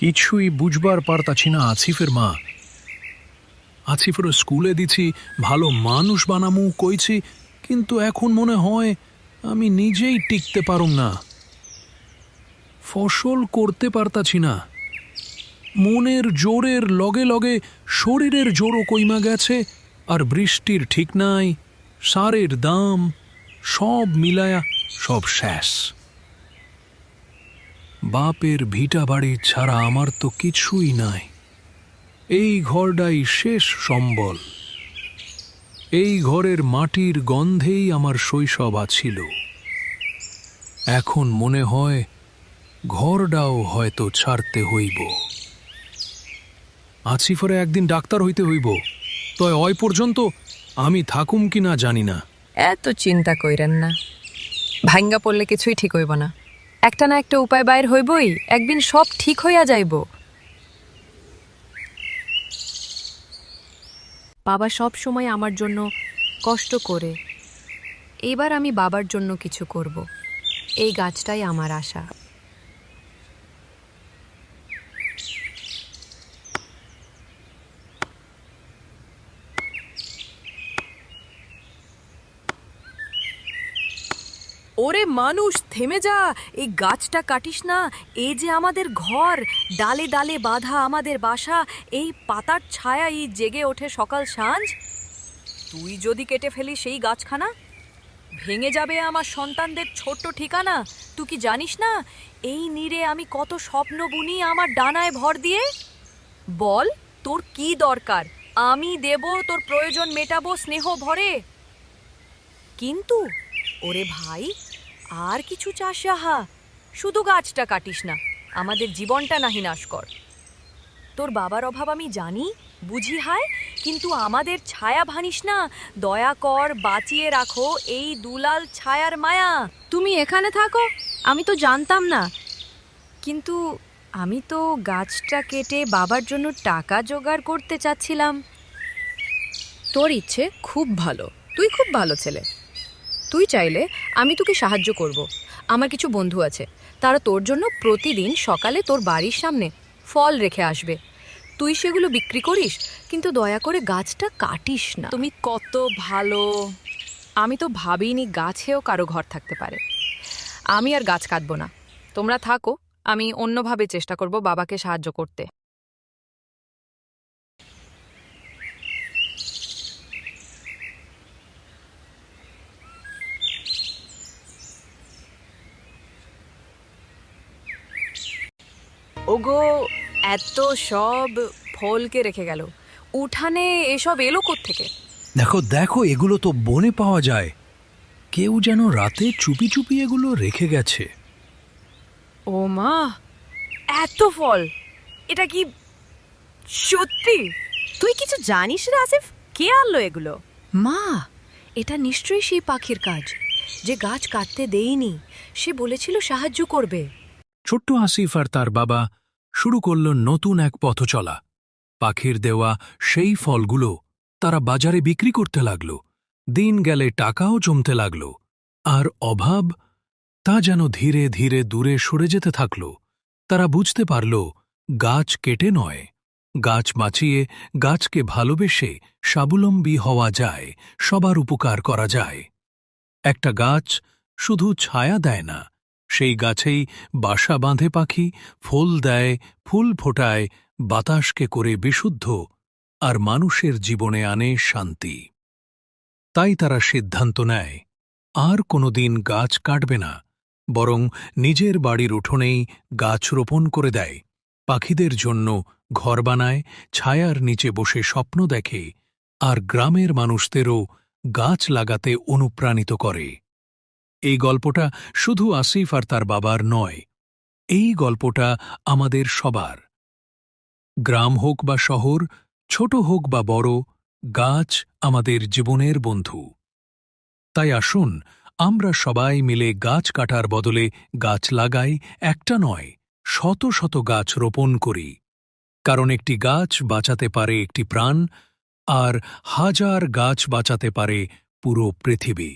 কিছুই বুঝবার পারতাছি না আসিফের মা। আসিফের স্কুলে দিছি, ভালো মানুষ বানামু কইছি, কিন্তু এখন মনে হয় আমি নিজেই টিকতে পারুম না। ফসল করতে পারতাছি না। মনের জোরের লগে লগে শরীরের জোরও কইমা গেছে, আর বৃষ্টির ঠিক নাই, সারের দাম সব মিলায়া সব শেষ। বাপের ভিটা বাড়ি ছাড়া আমার তো কিছুই নাই। এই ঘরটাই শেষ সম্বল। এই ঘরের মাটির গন্ধেই আমার শৈশব আছিল। এখন মনে হয় ঘরটাও হয়তো ছাড়তে হইব। আছিফরে একদিন ডাক্তার হইতে হইব। তয় অয় পর্যন্ত আমি থাকুম কি না জানি না। এত চিন্তা কইরেন না। ভাঙ্গা পড়লে কিছুই ঠিক হইব না। একটা না একটা উপায় বাইর হইবই, একদিন সব ঠিক হইয়া যাইব। বাবা সব সময় আমার জন্য কষ্ট করে। এবার আমি বাবার জন্য কিছু করব। এই গাছটাই আমার আশা। ওরে মানুষ, থেমে যা। এই গাছটা কাটিস না। এই যে আমাদের ঘর, ডালে ডালে বাঁধা আমাদের বাসা, এই পাতার ছায়া এই জেগে ওঠে সকাল সাঁঝ তুই যদি কেটে ফেলি সেই গাছখানা, ভেঙে যাবে আমার সন্তানদের ছোট্ট ঠিকানা। তুই কি জানিস না, এই নীরে আমি কত স্বপ্ন বুনি আমার ডানায় ভর দিয়ে? বল, তোর কি দরকার? আমি দেব, তোর প্রয়োজন মেটাবো স্নেহ ভরে। কিন্তু, ওরে ভাই আর কিছু চাস যাহা শুধু গাছটা কাটিস না আমাদের জীবনটা নাহি নাশ কর তোর বাবার অভাব আমি জানি বুঝি হায় কিন্তু আমাদের ছায়া ভানিস না দয়া কর বাঁচিয়ে রাখো এই দুলাল ছায়ার মায়া। তুমি এখানে থাকো আমি তো জানতাম না। কিন্তু আমি তো গাছটা কেটে বাবার জন্য টাকা জোগাড় করতে চাচ্ছিলাম। তোর ইচ্ছে খুব ভালো তুই খুব ভালো ছেলে। তুই চাইলে আমি তোকে সাহায্য করব। আমার কিছু বন্ধু আছে। তারা তোর জন্য প্রতিদিন সকালে তোর বাড়ির সামনে ফল রেখে আসবে। তুই সেগুলো বিক্রি করিস, কিন্তু দয়া করে গাছটা কাটিস না। তুমি কত ভালো। আমি তো ভাবিনি গাছেও কারও ঘর থাকতে পারে। আমি আর গাছ কাটবো না। তোমরা থাকো, আমি অন্যভাবে চেষ্টা করব বাবাকে সাহায্য করতে। ওগো এত সব ফলকে রেখে গেল। উঠানে এসব এলো থেকে দেখো দেখো এগুলো তো বনে পাওয়া যায়। কেউ যেন রাতে চুপি চুপি এগুলো রেখে গেছে। ও মা এত ফল! এটা কি সত্যি? তুই কিছু জানিস রে আসিফ? কে আনলো এগুলো? মা এটা নিশ্চয়ই সেই পাখির কাজ। যে গাছ কাটতে দেইনি সে বলেছিল সাহায্য করবে। ছোট্ট আসিফ আর তার বাবা শুরু করল নতুন এক পথ চলা পাখির দেওয়া সেই ফলগুলো তারা বাজারে বিক্রি করতে লাগল। দিন গেলে টাকাও জমতে লাগল। আর অভাব, তা যেন ধীরে ধীরে দূরে সরে যেতে থাকল। তারা বুঝতে পারল, গাছ কেটে নয়। গাছ বাঁচিয়ে, গাছকে ভালোবেসে স্বাবলম্বী হওয়া যায়, সবার উপকার করা যায়। একটা গাছ শুধু ছায়া দেয় না সেই গাছেই বাসা বাঁধে পাখি, ফুল দেয়, ফুল ফোটায়, বাতাসকে করে বিশুদ্ধ, আর মানুষের জীবনে আনে শান্তি। তাই তারা সিদ্ধান্ত নেয়, আর কোনোদিন গাছ কাটবে না, বরং নিজের বাড়ির উঠোনেই গাছ রোপণ করে দেয়, পাখিদের জন্য ঘর বানায়, ছায়ার নিচে বসে স্বপ্ন দেখে, আর গ্রামের মানুষদেরও গাছ লাগাতে অনুপ্রাণিত করে। এই গল্পটা শুধু আসিফ আর তার বাবার নয়, এই গল্পটা আমাদের সবার। গ্রাম হোক বা শহর, ছোট হোক বা বড়, গাছ আমাদের জীবনের বন্ধু। তাই আসুন, আমরা সবাই মিলে গাছ কাটার বদলে গাছ লাগাই, একটা নয়, শত শত গাছ রোপণ করি। কারণ একটি গাছ বাঁচাতে পারে একটি প্রাণ, আর হাজার গাছ বাঁচাতে পারে পুরো পৃথিবী।